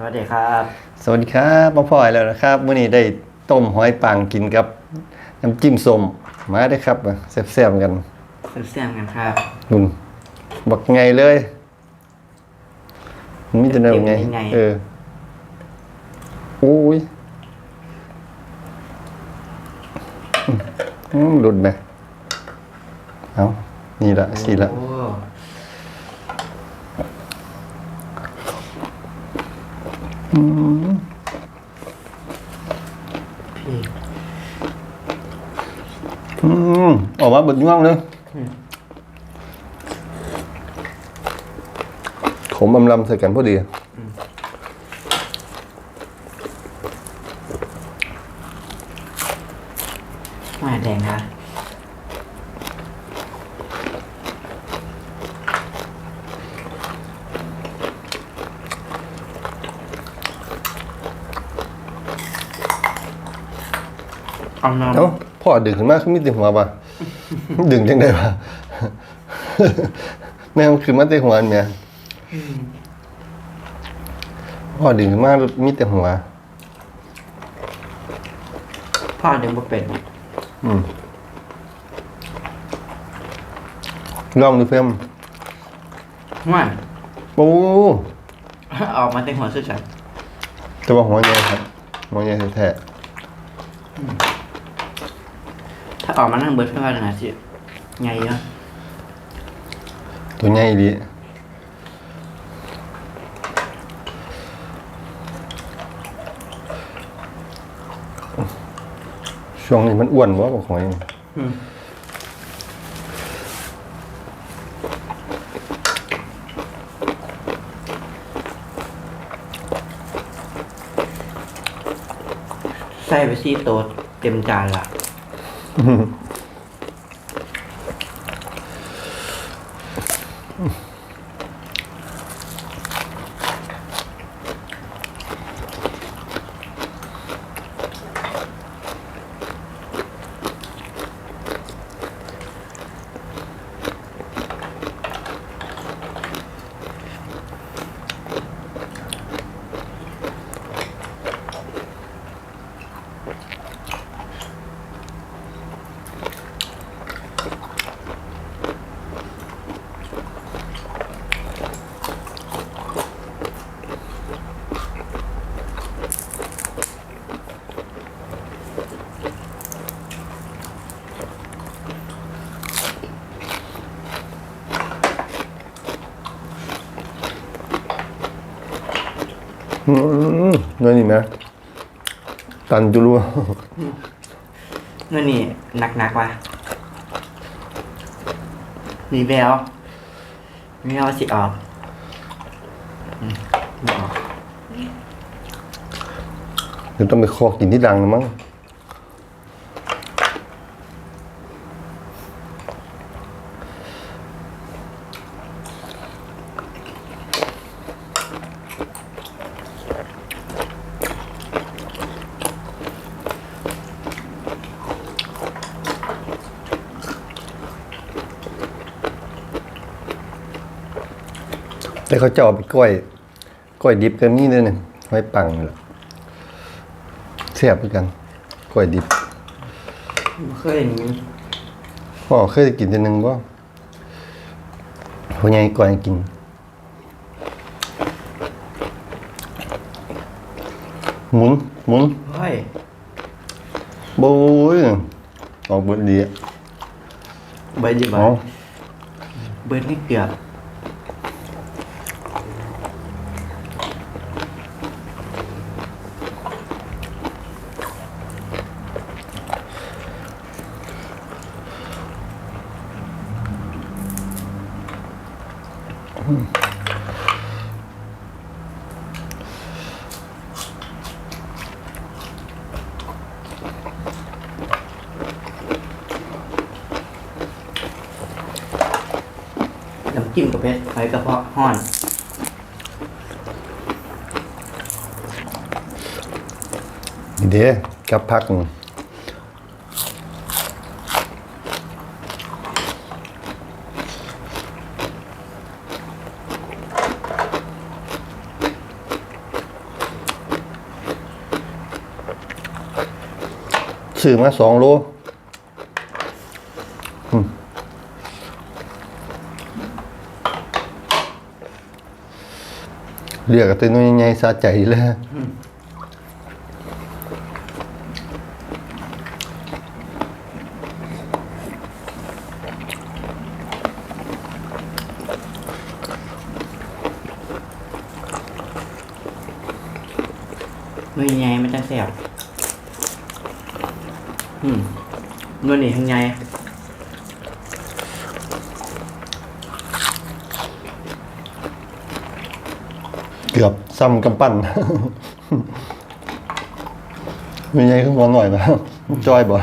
สวัสดีครับ สวัสดีครับมาพ่อยแล้วนะครับมื้อนี้ได้ต้มหอยปังกินกับน้ำจิ้มส้มมาได้อครับแซ่บๆกันเสียงกันครับนุ่นบักไงเลยมันมีแต่แนวไงไงเออโอ้ยอืมหลุดไหมเอานี่ละสีละ โอ้อืมอืมออกมาบิดย่วงเลยขมอำลำใส่กันพอดีมาแดงค รับเอาน้เอ้าพ่อดึงขึ้นมาขึ้นมีแต่หัวป่ะดึงจังได้ป่ะแม่มันขึ้นมาแต่หัวอันเนี่ยพ่อดึงขึ้นมามีแต่หัวำพ่อเดินบ่เป็นอืมลองดูเพิ่มว่าโอ้ออกมาแต่หัวสุดฉันแต่ว่าหัวใหญ่ครับหัวใหญ่แท้ถ้าออกมานั่งเบิดเพื่อนว่าหนาสิไงเนาะตัวใหญ่ดีช่วงนี้มันอ้วนวะบอกหอยอืมใส่ไปซี่โต๊ะเต็มจานละ Mm-hmm. นั่นนี่นะ ตันจุลัวเมื่อนี่หนักหนักๆว่ะมีแววมีแววสิออกอืมไม่ออกเดี๋ยวต้องไปคอกินที่ดังนะมั้ง แต่เขาจะเอาไปก้อยก้อยดิบกันนี่เลยเนี่ยไว้ปังนี่แหละเสียบด้วยกันก้อยดิบบ่เคยอย่างนี้พ่อเคยกินทีหนึ่งว่าพ่อใหญ่ก่อนกินหมุนหมุนเฮ้ยโบ้ยออกเบิดดีอะเบิร์ดอยี่บ่อ๋อเบิร์ดนี่เกือบ จิ้มกับเผ็ดไอกระเพาะห่อนเดี๋ยวกับพักซื้อมาสองโล เรียกตัวน้อยใหญ่สะใจเลยมือใหญ่มันจะแสบอืมนวลนี่ทั้งใหญ่ เกือบ ซ้ำกำปั้นมีไงขึ้นมาหน่อยนะจอยบ่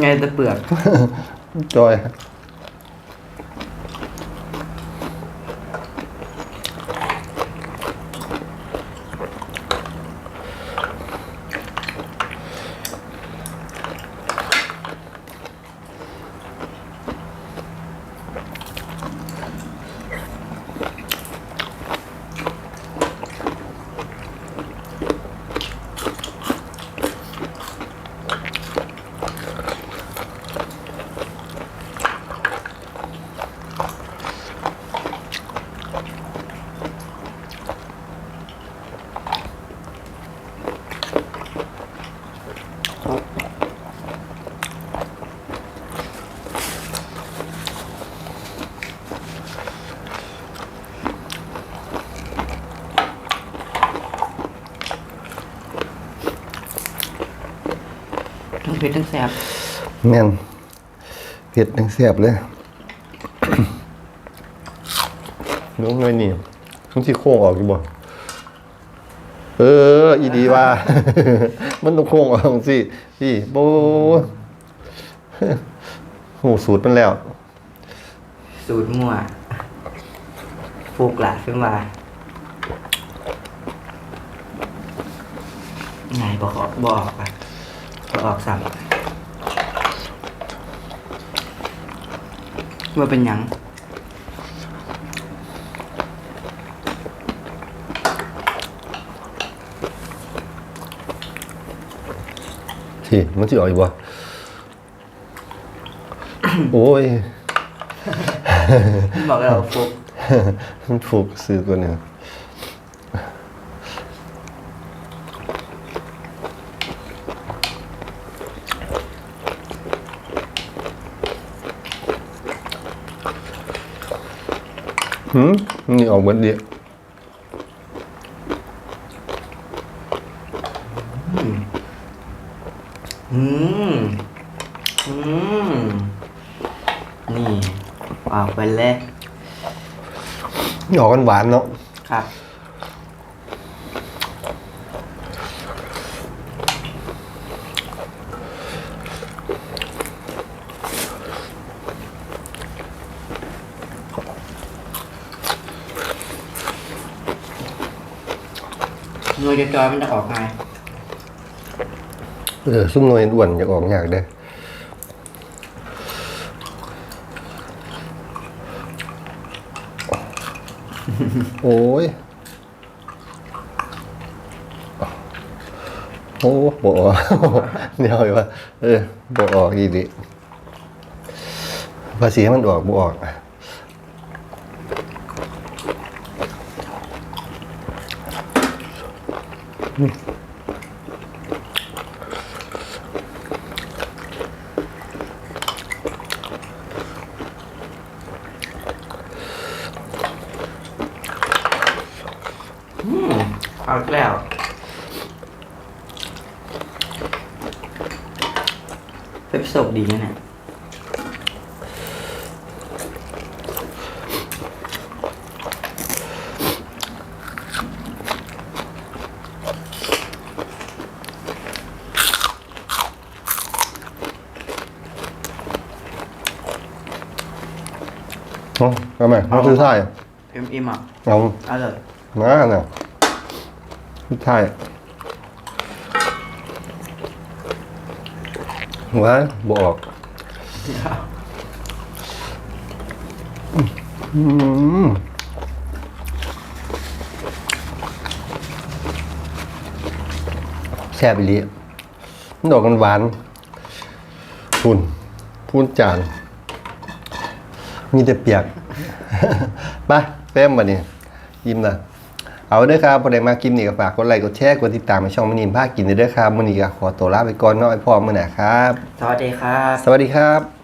ใหญ่แต่เปลือกจอย ทั้งเผ็ดทั้งแสบแม่นเผ็ดทั้งแซ่บเลยน้องน้อยนี่ทั้งที่โค้งออกอยู่บ่เออ อีดีว่า มันต้องโค้งออกสิพี่โบโหสูตรมันแล้ว สูตรมั่วฟูกหละขึ้นมาไงบอกออกบอกอะบ อกออกสัมว่าเป็นหยังสิมันสิออกอีกบ่โอ้ยบอกเราฟุก มันถูกซื้อตัวหนึ่ง หืมนี่ออกเหมือนเดียวอืม อืม นี่ออกไปเลยออกกันหวานเนาะ ครับ หน่วยจอยๆมันจะออกไงเออซุ้มหน่วยอ้วนอยากออกยากเด้อโอ้ย โอ้บ่ออกเดี๋ยวอีกว่า เออบ่ออกอีดิภาษีมันออกบ่ออก อืม เอาอีกแล้ว เป็นประสบดีนะเนี่ย เอาเอาไหมมาคือท่ายเอ็มอิมอะเอาเอาเลยมาน่ะคือท่ายว้ายบออกอืมแซ่บอีหลีดอกกันหวานพูนพูนจาน มีแต่เปียก ไปเต็มมาเนี่ยยิ้มนะเอาเด้อครับพอได้มากินนี่ก็ฝากกดไลค์กดแชร์กดติดตามในช่องมณีนภาคกินเด้อครับมื้อนี้ก็ขอตัวลาไปก่อนเนาะไอ้พ่อมื้อหน้าครับ สวัสดีครับ สวัสดีครับ